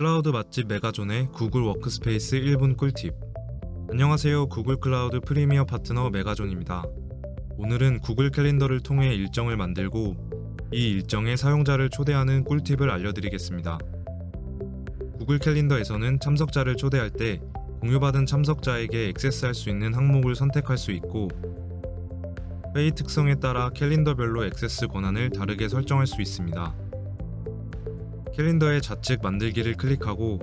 클라우드 맛집 메가존의 구글 워크스페이스 1분 꿀팁. 안녕하세요. 구글 클라우드 프리미어 파트너 메가존입니다. 오늘은 구글 캘린더를 통해 일정을 만들고 이 일정에 사용자를 초대하는 꿀팁을 알려드리겠습니다. 구글 캘린더에서는 참석자를 초대할 때 공유받은 참석자에게 액세스할 수 있는 항목을 선택할 수 있고 회의 특성에 따라 캘린더별로 액세스 권한을 다르게 설정할 수 있습니다. 캘린더의 좌측 만들기를 클릭하고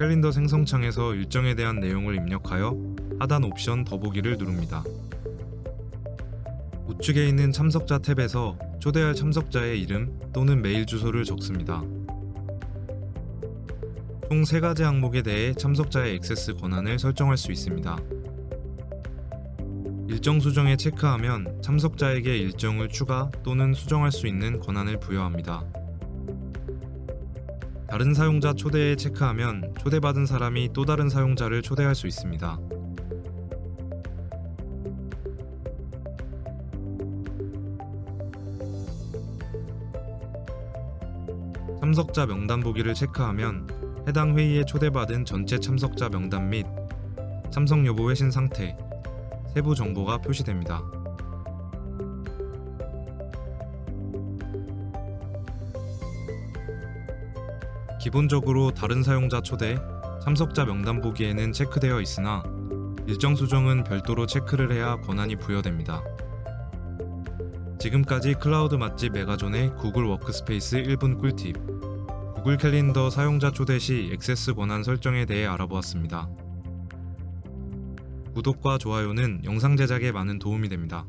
캘린더 생성창에서 일정에 대한 내용을 입력하여 하단 옵션 더보기를 누릅니다. 우측에 있는 참석자 탭에서 초대할 참석자의 이름 또는 메일 주소를 적습니다. 총 3가지 항목에 대해 참석자의 액세스 권한을 설정할 수 있습니다. 일정 수정에 체크하면 참석자에게 일정을 추가 또는 수정할 수 있는 권한을 부여합니다. 다른 사용자 초대에 체크하면 초대받은 사람이 또 다른 사용자를 초대할 수 있습니다. 참석자 명단 보기를 체크하면 해당 회의에 초대받은 전체 참석자 명단 및 참석 여부 회신 상태, 세부 정보가 표시됩니다. 기본적으로 다른 사용자 초대, 참석자 명단 보기에는 체크되어 있으나 일정 수정은 별도로 체크를 해야 권한이 부여됩니다. 지금까지 클라우드 맛집 메가존의 구글 워크스페이스 1분 꿀팁, 구글 캘린더 사용자 초대 시 액세스 권한 설정에 대해 알아보았습니다. 구독과 좋아요는 영상 제작에 많은 도움이 됩니다.